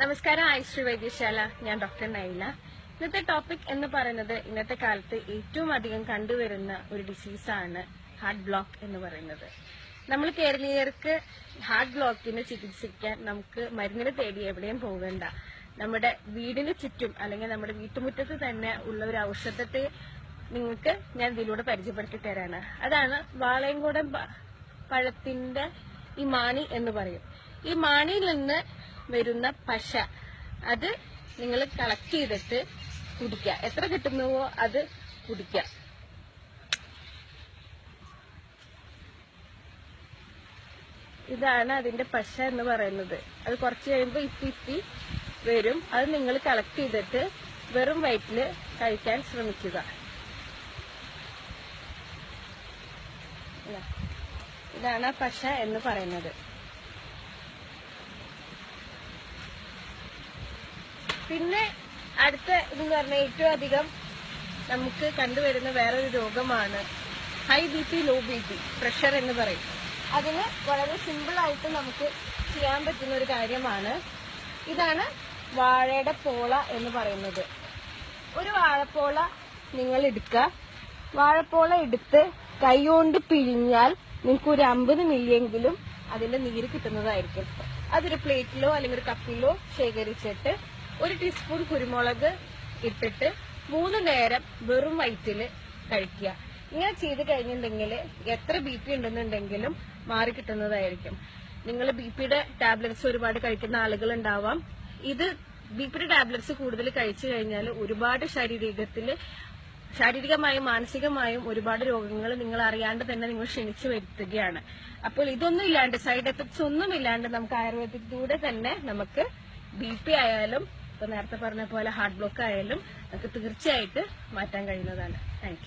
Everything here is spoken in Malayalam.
നമസ്കാരം ഐശ്വര്യ വൈദ്യശാല. ഞാൻ ഡോക്ടർ നൈല. ഇന്നത്തെ ടോപ്പിക് എന്ന് പറയുന്നത് ഇന്നത്തെ കാലത്ത് ഏറ്റവും അധികം കണ്ടുവരുന്ന ഒരു ഡിസീസാണ് ഹാർട്ട് ബ്ലോക്ക് എന്ന് പറയുന്നത്. നമ്മൾ കേരളീയർക്ക് ഹാർട്ട് ബ്ലോക്കിന് ചികിത്സിക്കാൻ നമുക്ക് മരുന്നിനെ തേടി എവിടെയും പോകണ്ട. നമ്മുടെ വീടിന് ചുറ്റും അല്ലെങ്കിൽ നമ്മുടെ വീട്ടുമുറ്റത്ത് തന്നെ ഉള്ള ഒരു ഔഷധത്തെ നിങ്ങൾക്ക് ഞാൻ ഇതിലൂടെ പരിചയപ്പെടുത്തി തരാണ് അതാണ് വാളയംകോടൻ പഴത്തിന്റെ ഈ മാണി എന്ന് പറയും. ഈ മാണിയിൽ നിന്ന് വരുന്ന പശ. അത് നിങ്ങൾ കളക്ട് ചെയ്തിട്ട് കുടിക്കുക. എത്ര കിട്ടുന്നുവോ അത് കുടിക്കുക. ഇതാണ് അതിന്റെ പശ എന്ന് പറയുന്നത്. അത് കുറച്ച് കഴിയുമ്പോൾ ഇപ്പി ഇപ്പി വരും. അത് നിങ്ങൾ കളക്ട് ചെയ്തിട്ട് വെറും വയറ്റിൽ കഴിക്കാൻ ശ്രമിക്കുക. ഇതാണ് പശ എന്ന് പറയുന്നത്. പിന്നെ അടുത്ത ഇതെന്ന് പറഞ്ഞാൽ ഏറ്റവും അധികം നമുക്ക് കണ്ടുവരുന്ന വേറൊരു രോഗമാണ് high B P low B P pressure എന്ന് പറയും. അതിന് വളരെ സിമ്പിളായിട്ട് നമുക്ക് ചെയ്യാൻ പറ്റുന്ന ഒരു കാര്യമാണ്. ഇതാണ് വാഴയുടെ പോള എന്ന് പറയുന്നത്. ഒരു വാഴപ്പോള നിങ്ങൾ എടുക്കുക. വാഴപ്പോള എടുത്ത് കൈകൊണ്ട് പിഴിഞ്ഞാൽ നിങ്ങൾക്ക് ഒരു അമ്പത് മില്ലിയെങ്കിലും അതിന്റെ നീര് കിട്ടുന്നതായിരിക്കും. അതൊരു പ്ലേറ്റിലോ അല്ലെങ്കിൽ ഒരു കപ്പിലോ ശേഖരിച്ചിട്ട് ഒരു ടീസ്പൂൺ കുരുമുളക് ഇട്ടിട്ട് മൂന്ന് നേരം വെറും വയറ്റിൽ കഴിക്കുക. ഇങ്ങനെ ചെയ്ത് കഴിഞ്ഞിട്ടുണ്ടെങ്കിൽ എത്ര ബി പി ഉണ്ടെന്നുണ്ടെങ്കിലും മാറി കിട്ടുന്നതായിരിക്കും. നിങ്ങൾ ബി പിയുടെ ടാബ്ലറ്റ്സ് ഒരുപാട് കഴിക്കുന്ന ആളുകൾ ഉണ്ടാവാം ഇത് ബി പിയുടെ ടാബ്ലറ്റ്സ് കൂടുതൽ കഴിച്ചു കഴിഞ്ഞാൽ ഒരുപാട് ശാരീരികത്തിൽ ശാരീരികമായും മാനസികമായും ഒരുപാട് രോഗങ്ങൾ നിങ്ങൾ അറിയാണ്ട് തന്നെ നിങ്ങൾ ക്ഷണിച്ചു വരുത്തുകയാണ്. അപ്പോൾ ഇതൊന്നും ഇല്ലാണ്ട് സൈഡ് എഫക്ട്സ് ഒന്നും ഇല്ലാണ്ട് നമുക്ക് ആയുർവേദത്തിലൂടെ തന്നെ നമുക്ക് ബി പി ആയാലും ഇപ്പൊ നേരത്തെ പറഞ്ഞ പോലെ ഹാർട്ട് ബ്ലോക്ക് ആയാലും നമുക്ക് തീർച്ചയായിട്ട് മാറ്റാൻ കഴിയുന്നതാണ്. താങ്ക്